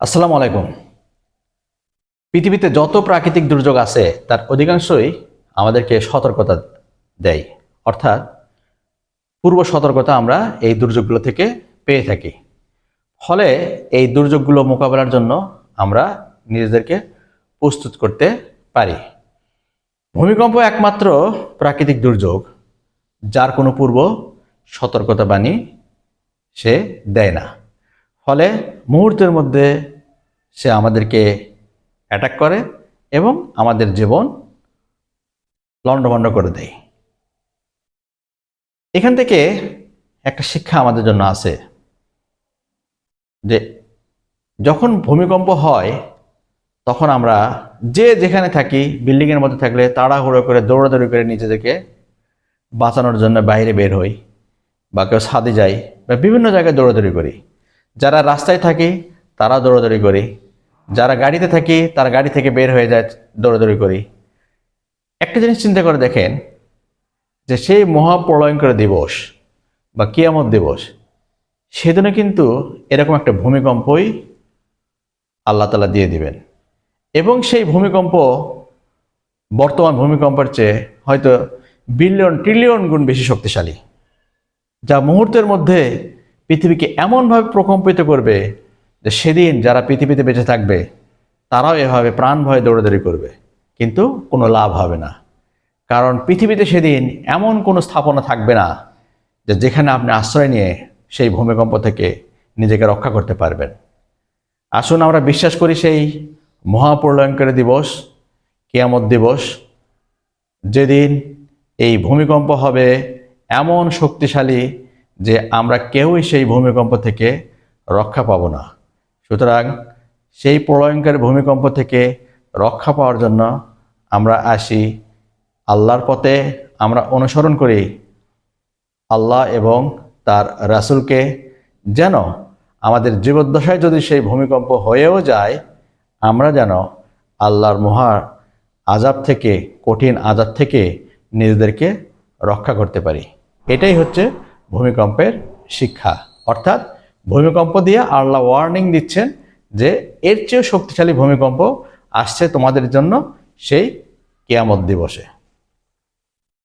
আসসালামু আলাইকুম। পৃথিবীতে যত প্রাকৃতিক দুর্যোগ আছে, তার অধিকাংশই আমাদেরকে সতর্কতা দেয়। অর্থাৎ পূর্ব সতর্কতা আমরা এই দুর্যোগগুলো থেকে পেয়ে থাকি। ফলে এই দুর্যোগগুলো মোকাবেলার জন্য আমরা নিজেদেরকে প্রস্তুত করতে পারি। ভূমিকম্প একমাত্র প্রাকৃতিক দুর্যোগ, যার কোনো পূর্ব সতর্কতা বাণী সে দেয় না। ফলে মুহূর্তের মধ্যে সে আমাদেরকে অ্যাটাক করে এবং আমাদের জীবন লণ্ডভণ্ড করে দেয়। এখান থেকে একটা শিক্ষা আমাদের জন্য আছে যে যখন ভূমিকম্প হয়, তখন আমরা যে যেখানে থাকি বিল্ডিংয়ের মধ্যে থাকলে তাড়াহুড়ো করে, দৌড়াদৌড়ি করে নিজেদেরকে বাঁচানোর জন্য বাইরে বের হই বা কেউ ছাদে যাই বা বিভিন্ন জায়গায় দৌড়াদৌড়ি করি। যারা রাস্তায় থাকে, তারা দৌড়াদৌড়ি করি। যারা গাড়িতে থাকে, তারা গাড়ি থেকে বের হয়ে যায় দৌড়াদৌড়ি করি। একটা জিনিস চিন্তা করে দেখেন যে সেই মহাপ্রলয়ঙ্কর দিবস বা কিয়ামত দিবস সেদিনে কিন্তু এরকম একটা ভূমিকম্পই আল্লাহ তালা দিয়ে দিবেন। এবং সেই ভূমিকম্প বর্তমান ভূমিকম্পের চেয়ে হয়তো বিলিয়ন, ট্রিলিয়ন গুণ বেশি শক্তিশালী। যা মুহূর্তের মধ্যে পৃথিবীকে এমনভাবে প্রকম্পিত করবে যে সেদিন যারা পৃথিবীতে বেঁচে থাকবে, তারাও এভাবে প্রাণ ভয়ে দৌড়াদৌড়ি করবে। কিন্তু কোনো লাভ হবে না। কারণ পৃথিবীতে সেদিন এমন কোনো স্থাপনা থাকবে না যে যেখানে আপনি আশ্রয় নিয়ে সেই ভূমিকম্প থেকে নিজেকে রক্ষা করতে পারবেন। আসুন আমরা বিশ্বাস করি সেই মহাপ্রলয়ঙ্করী দিবস, কেয়ামত দিবস, যেদিন এই ভূমিকম্প হবে এমন শক্তিশালী যে আমরা কেউই সেই ভূমিকম্প থেকে রক্ষা পাব না। সুতরাং সেই প্রলয়ঙ্কর ভূমিকম্প থেকে রক্ষা পাওয়ার জন্য আমরা আসি আল্লাহর পথে, আমরা অনুসরণ করি আল্লাহ এবং তার রাসূলকে যেন আমাদের জীবদ্দশায় যদি সেই ভূমিকম্প হয়েও যায়, আমরা যেন আল্লাহর মহা আজাব থেকে, কঠিন আজাব থেকে নিজেদেরকে রক্ষা করতে পারি। এটাই হচ্ছে ভূমিকম্পের শিক্ষা। অর্থাৎ ভূমিকম্প দিয়ে আল্লাহ ওয়ার্নিং দিচ্ছেন যে এর চেয়েও শক্তিশালী ভূমিকম্প আসছে তোমাদের জন্য সেই কেয়ামত দিবসে।